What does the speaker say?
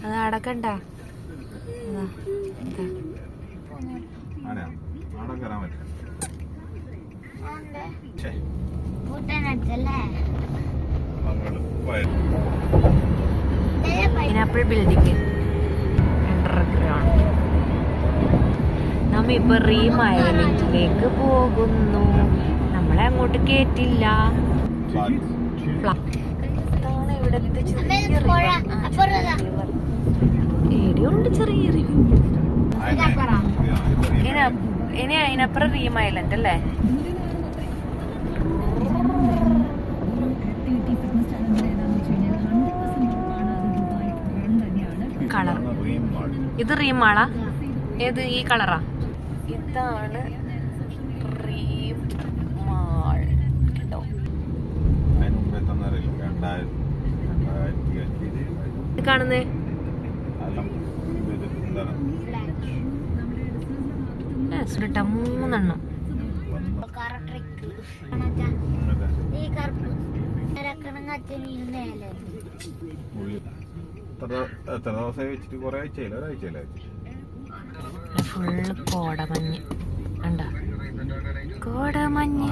അത് അടക്കണ്ട pineapple building underground നമ്മ ഇപ്പൊ റീം ഐലൻഡിലേക്ക് പോകുന്നു. നമ്മളെ അങ്ങോട്ട് ഇതാണ് ഇവിടത്തെ ചെറിയ ഇനി അതിനപ്പുറം റീം ഐലൻഡ് അല്ലേ? കളർ ഇത് റീം ആളാ ഏത് ഈ കളറാ ഇതാണ് റീം മാൾ കേട്ടോ കാണുന്നേ? മൂന്നെണ്ണം. എത്ര വെച്ചിട്ട് കുറെ ആഴ്ചയില്ല ഒരാഴ്ചയില്ല ഫുള്ള് കോടമഞ്ഞ്. കണ്ട? കോടമഞ്ഞ്.